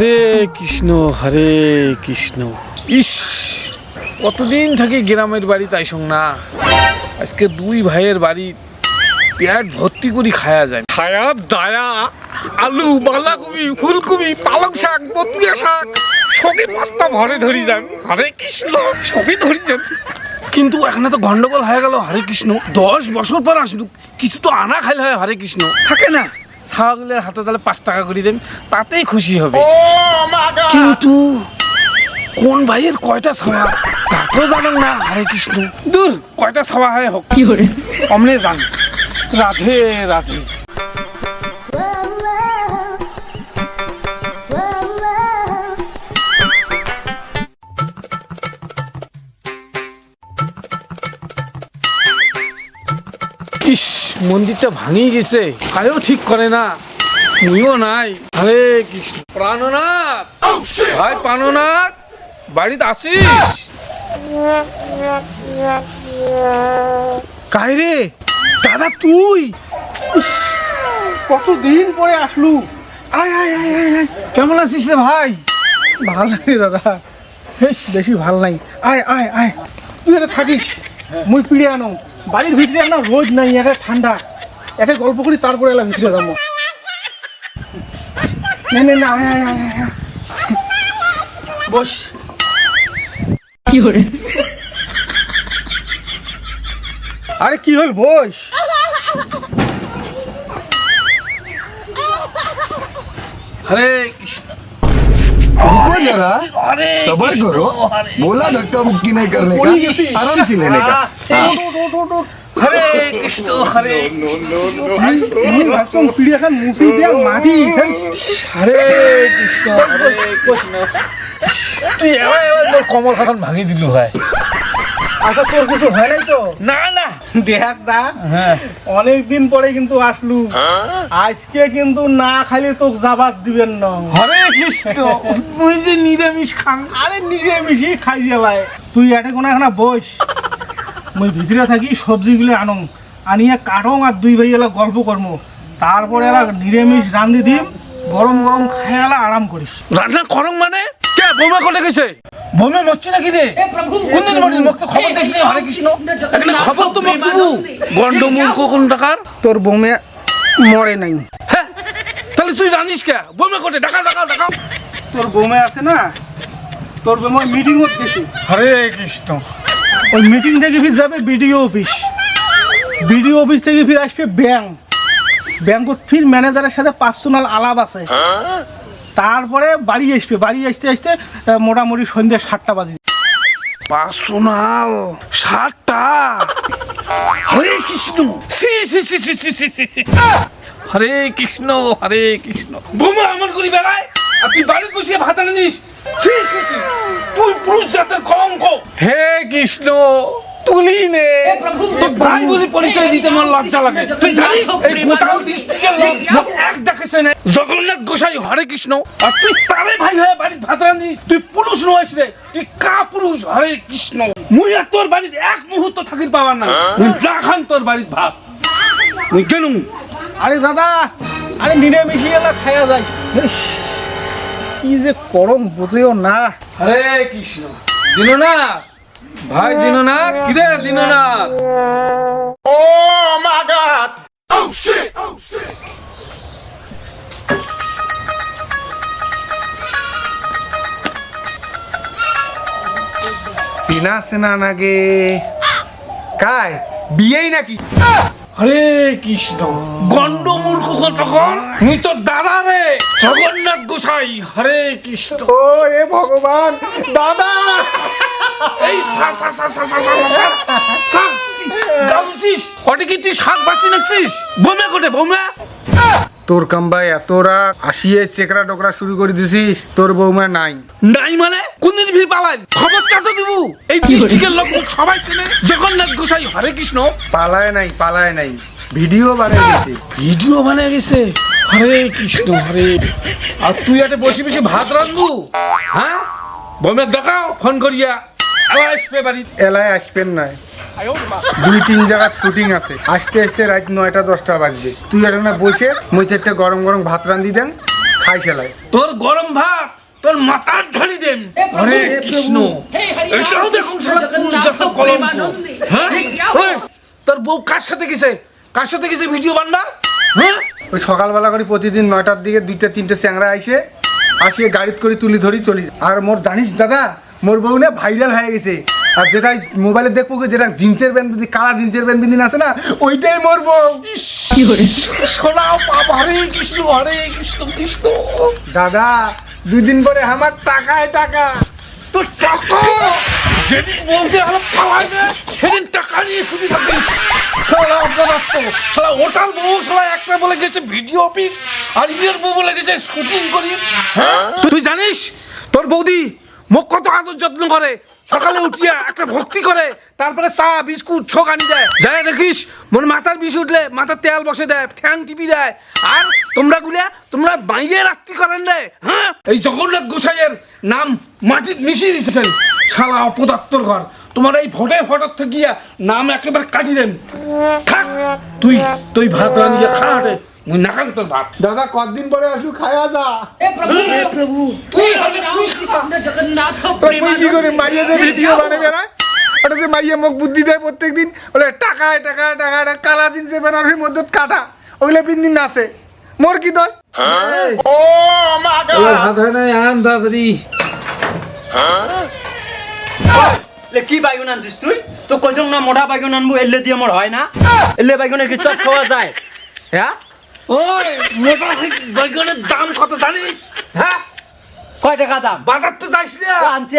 হরে কৃষ্ণ হরে কৃষ্ণ। ইস, কতদিন থেকে গ্রামের বাড়ি তাই না? আজকে দুই ভাইয়ের বাড়ি পেট ভর্তি করে খায়া যায়। খায়া, দায়া, আলু, বাঁধাকপি, ফুলকপি, পালং শাক, বতুয়া শাক, সবই পাস্তা ভরে ধরি যান। হরে কৃষ্ণ, সবই ধরি যান। কিন্তু এখানে তো গন্ডগোল হয়ে গেল, হরে কৃষ্ণ। দশ বছর পর আসলু কিছু তো আনা খাইলে হয়, হরে কৃষ্ণ। থাকে না। ছাগলের হাতে তাহলে পাঁচ টাকা করে দেন তাতেই খুশি হবে। কিন্তু কোন ভাইয়ের কয়টা ছাওয়া? তাকেও জানেন না হরে কৃষ্ণ। দূর কয়টা ছাওয়া হয় হোক। কি hore অমনে জান। রাধে রাধে। মন্দিরটা ভাঙিয়ে গেছে। কারেও ঠিক করে না। তুইও নাই। হরে কৃষ্ণ। প্রাণনাথ! ভাই, প্রাণনাথ! বাড়িতে আছিস? কাইরে দাদা, তুই? কতদিন পরে আসলু। আয় আয় আয় আয় আয়। কেমন আছিস রে ভাই? ভালো নাই দাদা। বেশ, বেশি ভালো নাই। আয় আয় আয়। তুই এটা থাকিস। মুই পিড়ে আনো বাড়ির ভিতরে না রোজ নাই একটা ঠান্ডা। একটা গল্প করি তারপরে এলা ভিতরে যাব। নে নে না বস। কি hore আরে কি হল বস? হরে কৃষ্ণ रुको जरा হরে सबर কৃষ্ণ, करो হরে बोला धक्का मुक्की नहीं करने পড়ে গেছি। का आराम से लेने का हाँ। ওঠ, ওঠ, ওঠ, ওঠ। হরে কৃষ্ণ হরে আমি ভাবছিলাম পিড়ে খান মুসি দিয়া মাটি খাই হরে কৃষ্ণ হরে কৃষ্ণ তুই এবার এবার মোর কমল খাখন ভাঙি দিলু ভাই আচ্ছা তোর কিছু হয় নাই তো? না না। দেখ দা হ্যাঁ। অনেক দিন পরে কিন্তু আসলু। আজকে কিন্তু না খাইলে তোকে জবাব দিবেন না। হরে কৃষ্ণ তুই যে নিরামিষ খান। আরে মিশি খাই জ্বালায় তুই এটা কোনো এখানে বস। মুই ভিতরে থাকি সবজিগুলো আনো। আনিয়ে কাটং আর দুই ভাই এলা গল্প কর্ম। তারপরে এলা নিরামিষ রান্ধি দিম। গরম গরম খাই এলা আরাম করিস। রান্না করং মানে? কে বোমা কোটে গেছে? বোমা মরছে নাকি রে? কোন দিন মরিল মুখ খবর দেখিস নি হরে কৃষ্ণ। এখানে খবর তো মুখ দিবু গন্ড মূর্খ কোন টাকার? তোর বৌমে মরে নাই। হ্যাঁ? তাহলে তুই জানিস কে? বোমা কোটে ডাকা ডাকা ডাকা তোর বৌমে আছে না? তোর বৌমা মিটিং গেছি হরে কৃষ্ণ। ওই মিটিং থেকে ফির যাবে বিডিও অফিস বিডিও অফিস থেকে ফির আসবে ব্যাংক ব্যাংকত ফির ম্যানেজারের সাথে পার্সোনাল আলাপ আছে। তারপরে বাড়ি আসবে বাড়ি আসতে আসতে মোটামুটি সন্ধ্যে সাতটা বাজে। পার্সোনাল সাতটা? হরে কৃষ্ণ। হরে কৃষ্ণ হরে কৃষ্ণ। বোমা আমার করি বেড়ায় আর তুই বাড়ি বসিয়ে ভাত আনিস। তুই পুরুষ জাতের কলঙ্ক। হে কৃষ্ণ। তুলি নে তোর ভাই বলি পরিচয় দিতে আমার লজ্জা লাগে তুই জানিস? এই গোটাল ডিস্ট্রিক্টের লোক এক দেখেছে না। জগন্নাথ গোসাই হরে কৃষ্ণ আর তুই তারে ভাই হয়ে বাড়িতে ভাত রান্ধি তুই পুরুষ নয় রে তুই কা পুরুষ হরে কৃষ্ণ। মুই আর তোর বাড়িতে এক মুহূর্ত থাকির পাবার না মুই রাখান তোর বাড়িতে ভাত। মুই গেলুম আরে দাদা আরে নিরামিষি এলা খায়া যায় কি যে করম বোঝেও না। হরে কৃষ্ণ। দীননাথ ভাই দীননাথ? কিরে দীননাথ? চেনা চেনা নাগে। কাই? বিয়েই নাকি? হরে কৃষ্ণ। গন্ড মূর্খ তখন মুই তো দাদা রে। জগন্নাথ গোসাই। হরে কৃষ্ণ। ও এ ভগবান। দাদা! এই সা সা সা সা সা সা সা সা। গাউছিস কটে কি তুই শাক বাসি নাকছিস? বোমা কোটে বোমা তোর কাম্বাই এতরা আসিয়ে চেকরা টোকরা শুরু করে দিছিস তোর বৌমা নাই। নাই মানে? কোনদিন ভিড় পালাই? খবরটা তো দিব। এই ডিস্ট্রিক্টের লোক সবাই চেনে জগন্নাথ গোসাই হরে কৃষ্ণ। পালায় নাই পালায় নাই। ভিডিও বানিয়ে দিছে ভিডিও বানিয়ে গেছে? হরে কৃষ্ণ হরে। আর তুই এতে বসে বসে ভাত রান্ধবু হ্যাঁ? বোমে দেখাও ফোন করিয়া। এলায় আসবেন নাই দুই তিন জায়গার শুটিং আছে। আসতে আসতে রাত নয়টা দশটা বাজবে। তুই এখানে বসে মই চারটে গরম গরম ভাত রান্ধি দেন খাই খেলায় তোর গরম ভাত তোর মাথার ঢালি দেন। হরে কৃষ্ণ এটাও দেখুন কোন কলঙ্ক। হ্যাঁ? তোর বউ কার সাথে গেছে? কার সাথে গেছে ভিডিও বান্না হ্যাঁ? ওই সকালবেলা করে প্রতিদিন নয়টার দিকে দুইটা তিনটে চ্যাংরা আইসে আসিয়ে গাড়িত করে তুলি ধরি চলি। আর মোর জানিস দাদা মোর বউ না ভাইরাল হয়ে গেছে। আর যেটা মোবাইলে দেখব যেটা জিন্সের প্যান্ট বিন্দি কালা জিন্সের প্যান্ট বিন্দিন আছে না ওইটাই মোর বউ। শোনাও বাবা হরে কৃষ্ণ হরে কৃষ্ণ কৃষ্ণ। দাদা দুই দিন পরে আমার টাকায় টাকা। তোর টাকা? যেদিন বলছে হলো পালাইবে সেদিন টাকা নিয়ে শুধু থাকিস। শালা অপদার্থ শালা ওটার বউ শালা একটা বলে গেছে ভিডিও অফিস আর ইয়ের বউ বলে গেছে শুটিং করি হ্যাঁ? তুই জানিস তোর বৌদি মোক কত আদর যত্ন করে? সকালে উঠিয়া একটা ভক্তি করে, তারপরে চা, বিস্কুট, ছোক আনি দেয়। যাই দেখিস মোর মাথার বিষ উঠলে মাথার তেল বসে দেয় ঠ্যাং টিপি দেয়। আর তোমরা গুলা তোমরা বাইরে রাত্রি করেন রে হ্যাঁ? এই জগন্নাথ গোসাইয়ের নাম মাটির মিশিয়ে দিতেছেন, শালা অপদাত্তর ঘর। তোমার এই ভোটে ফটর থেকে নাম একেবারে কাটি দেন। তুই তুই ভাত রানিয়ে খাটে মুই নাকাল তোর ভাত। দাদা কতদিন পরে আসলু? খায়া যা। তুই হবে তুই খা। ওই কি করে? মাইয়ে যে ভিডিও বানাবে না? ওটা যে মাইয়ে মুখ বুদ্ধি দেয় প্রত্যেক দিন বলে টাকায় টাকায় টাকায় টাকা, কালা জিন্সের বেনারের মধ্যে কাটা। ওগুলো তিন দিন নাচে মোর কি হয় না তাড়াতাড়ি লে কি বাইগুন আনছিস তুই? তো কইছং না মোটা বাইগুন আনব এলে দিয়ে আমার হয় না। এলে বাইগুনের কি চপ খাওয়া যায়। হ্যাঁ? ওই মোটা বেগুনের দাম কত জানিস? হ্যাঁ? কয় টাকা দাম? বাজার তো যাইস না। আনছি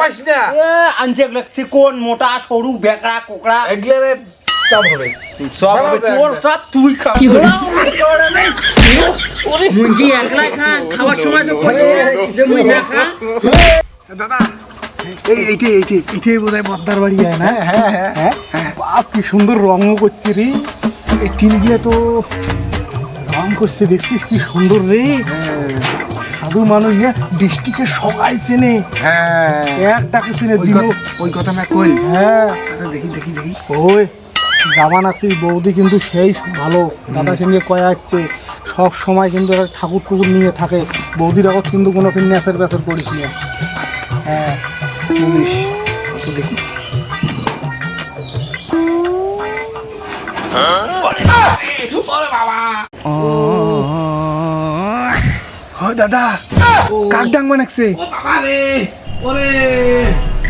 পাইস না। আনছি মোটা সরু বেকড়া কোকড়া এগুলো চাপ হবে। সব হবে তোর সব তুই খা। কি hore মুই একলাই খা খাওয়ার সময় তো কই যে মুই না খা দাদা এই এইটাই এইটাই এটাই বোধ হয় বদ্দার বাড়ি যায় না? হ্যাঁ হ্যাঁ। বাপ কি সুন্দর রঙও করছে রে। এই টিন দিয়ে তো রং করছে দেখছিস কি সুন্দর রে? সাধু মানুষ না ডিস্ট্রিক্টের সবাই চেনে। হ্যাঁ। এক ডাকে চেনে দিল। ওই কথা না কই? হ্যাঁ। দেখি দেখি দেখি। ওই জামান আছে বৌদি কিন্তু সেই ভালো। দাদা সঙ্গে কয়া যাচ্ছে সব সময় কিন্তু একটা ঠাকুর টুকুর নিয়ে থাকে। বৌদির আগত কিন্তু কোনো ন্যাসের ব্যাসের করিস না হ্যাঁ বুঝিস দেখি। ওরে দাদা, কাক বানাকছে ও বাবা রে ওরে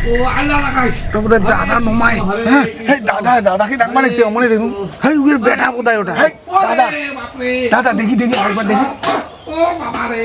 ও আল্লাহ বোধ দাদা নমাই। হ্যাঁ এই দাদা, দাদাকে ডাং বানাকছে অমনে দেখুন। হ্যাঁ ওই বেটা বোধহয় ওটা। দাদা দাদা, দেখি দেখি আরেকবার দেখি। ও বাবা রে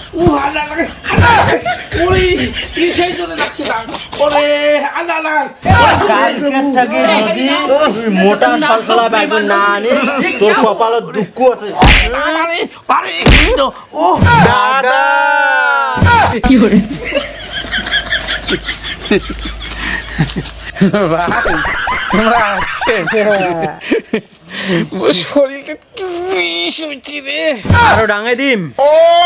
ও আল্লাহ আল্লাহ ওরে কি সেই জন্য ওরে আল্লাহ কালকে থেকে যদি তুই মোটা সলসলা বাইগুন না আনি তোর কপালত দুঃখ আছে আরে হরে কৃষ্ণ ও দাদা কি hore তোমরা আছেন শরীরটা কি বিষ হচ্ছে রে আরও ডাঙাই দিম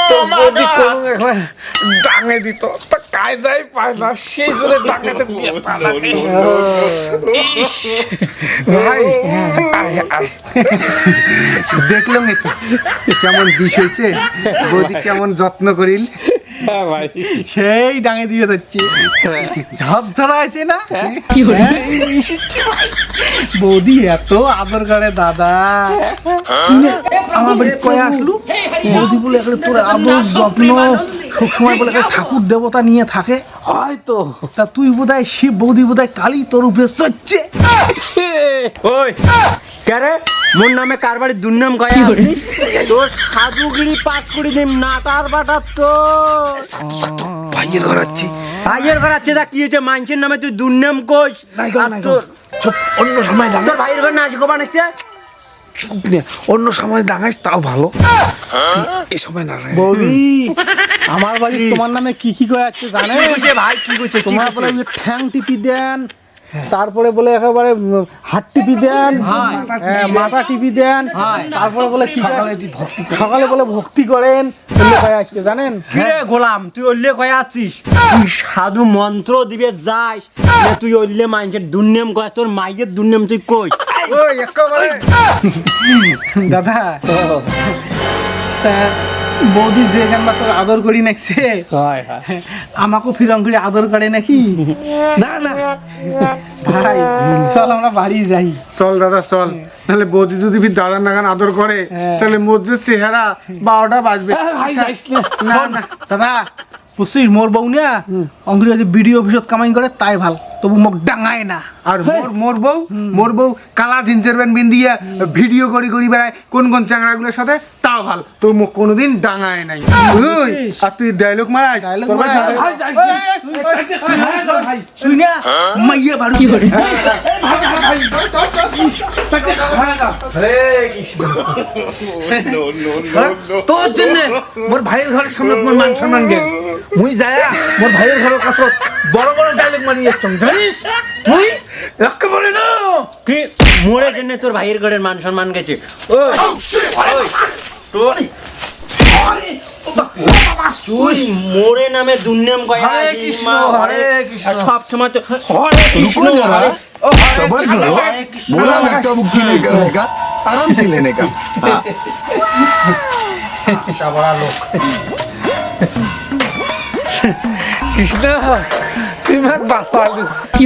তো যদি কোনো একটা ডাঙে দিত তা কায়দায় পায় না সেই জন্য ডাঙাতে বিয়ে পালাকে ইস ভাই দেখলাম তো কেমন বিষ হয়েছে বৌদি কেমন যত্ন করিল হ্যাঁ ভাই। সেই ডাঙে দিয়ে যাচ্ছে ঝরঝরা আছে না? কি বৌদি এত আদর করে দাদা। আমার বাড়ি কয়ে আসলু? বৌদি বলে এখানে তোর আদর যত্ন সবসময় বলে ঠাকুর দেবতা নিয়ে থাকে। হয়তো। তা তুই বোধহয় শিব বৌদি বোধহয় কালী তোর উপরে চচ্ছে ওই কারে মোর নামে কার বাড়ির দুর্নাম কয়া তোর সাধুগিরি পাক করে দিম নাটার বাটার তো। ভাইয়ের ঘর আছি। ভাইয়ের ঘর আছে তা কি হয়েছে মানুষের নামে তুই দুর্নাম চুপ অন্য সময় তোর ভাইয়ের ঘর গো বানাচ্ছে চুপ নে অন্য সময় ডাঙাইস তাও ভালো। এই সময় না বৌদি আমার বাড়ি তোমার নামে কি কি করে আছে জানে ভাই কি করছে তোমার বলে ওই ঠ্যাং টিপি দেন তারপরে বলে একেবারে হাত টিপি দেন হ্যাঁ, মাথা টিপি দেন তারপরে বলে সকালে ভক্তি বলে ভক্তি করেন হয়ে আসছে জানেন? কিরে গোলাম তুই ওল্লে কয়ে আছিস তুই সাধু মন্ত্র দিবে যাস তুই ওল্লে মানুষের দুর্নেম কয় তোর মাইয়ের দুর্নেম তুই কই? দাদা। বৌদি যে গান তোর আদর করি নাকছে হয় হয়। ফিরং করে আদর করে নাকি? না না। ভাই চল আমরা বাড়ি যাই। চল দাদা চল। তাহলে বৌদি যদি দাদা দাদার নাগান আদর করে হ্যাঁ। তাহলে মসজিদ চেহারা বারোটা বাজবে। ভাই যাইস না না। দাদা বুঝছিস মোর বউ না অঙ্গুরি যে বিডিও অফিসত কামাই করে তাই ভালো। তবু মোক ডাঙায় না। আর মোর মোর বউ মোর বউ কালা জিন্সের প্যান্ট বিন্দিয়া ভিডিও করি করি বেড়ায় কোন কোন চ্যাংড়াগুলোর সাথে তাও ভালো। তো মুখ কোনোদিন ডাঙায় নাই। ওই, আর তুই ডায়লগ মারাস। তুই না। মাইয়া বাড়ি কি করে তোর জন্য মোর ভাইয়ের ঘরের সামনে তোমার মান সম্মান গেল। মুই যায়া মোর ভাইয়ের ঘরের কাছে বড় বড় ডায়লগ মারিয়ে আসতাম জানিস মুই একেবারে না কি মোরের জন্য তোর ভাইয়ের ঘরের মান সম্মান গেছে ওই ওই, তোর তুই মোরে নামে দুর্নাম কয় হরে আছিস, কৃষ্ণ, মা, হরে কৃষ্ণ। আর সব সময় তো হরে কৃষ্ণ रुको जरा হরে- सबर करो बोला धक्का मुक्की नहीं करने का आराम से लेने का हाँ কৃষ্ণ তুই মাক বাঁচালি কি